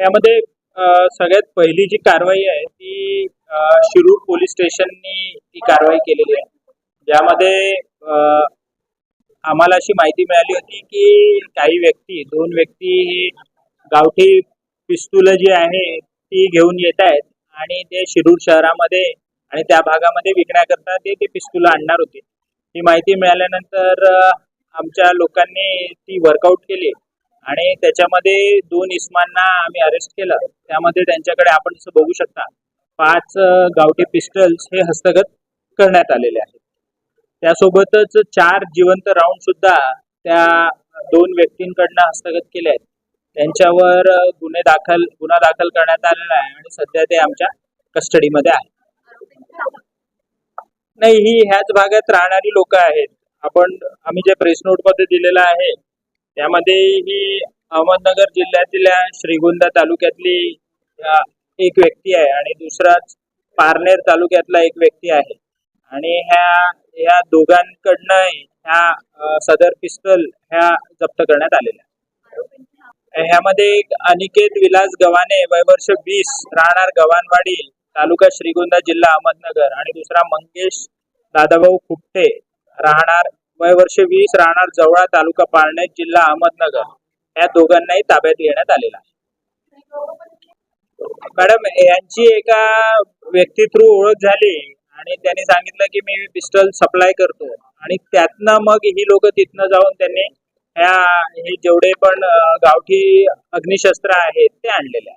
त्यामध्ये सगळ्यात पहिली जी कारवाई आहे ती शिरूर पोलीस स्टेशननी ती कारवाई केलेली आहे. ज्यामध्ये आम्हाला अशी माहिती मिळाली होती की काही व्यक्ती दोन व्यक्ती ही गावठी पिस्तुलं जी आहे ती घेऊन येत आहेत आणि ते शिरूर शहरामध्ये आणि त्या भागामध्ये विकण्याकरता ते ते पिस्तुलं आणणार होते. ही माहिती मिळाल्यानंतर आमच्या लोकांनी ती वर्कआउट केली. आणि त्याच्यामध्ये दोन इस्मांना आम्ही अरेस्ट केलं. त्यामध्ये त्यांच्याकडे आपण जसं बघू शकता पाच गावठी पिस्टल्स हे हस्तगत करण्यात आलेले आहेत. त्यासोबतच चार जिवंत राऊंड सुद्धा त्या दोन व्यक्तींकडनं हस्तगत केले आहेत. त्यांच्यावर गुन्हे दाखल गुन्हा दाखल करण्यात आलेला आहे आणि सध्या ते आमच्या कस्टडीमध्ये आहे नाही ही ह्याच भागात राहणारी लोक आहेत. आपण आम्ही जे प्रेस नोटमध्ये दिलेलं आहे यामध्ये ही अहमदनगर जिल्ह्यातल्या श्रीगोंदा तालुक्यातली एक व्यक्ती आहे आणि दुसराच पारनेर तालुक्यातला एक व्यक्ती आहे. आणि ह्या ह्या दोघांकडनं ह्या सदर पिस्तल ह्या जप्त करण्यात आलेल्या ह्यामध्ये एक अनिकेत विलास गव्हाणे वय वर्ष वीस राहणार गव्हाणवाडी तालुका श्रीगोंदा जिल्हा अहमदनगर आणि दुसरा मंगेश दादाभाऊ खुपटे राहणार वय वर्ष वीस राहणार जवळा तालुका पारनेर जिल्हा अहमदनगर. या दोघांनाही ताब्यात घेण्यात आलेला आहे. मॅडम यांची एका व्यक्ती थ्रू ओळख झाली आणि त्यांनी सांगितलं की मी पिस्टल सप्लाय करतो. आणि त्यातनं मग ही लोक तिथनं जाऊन त्यांनी ह्या हे जेवढे पण गावठी अग्निशस्त्र आहेत ते आणलेले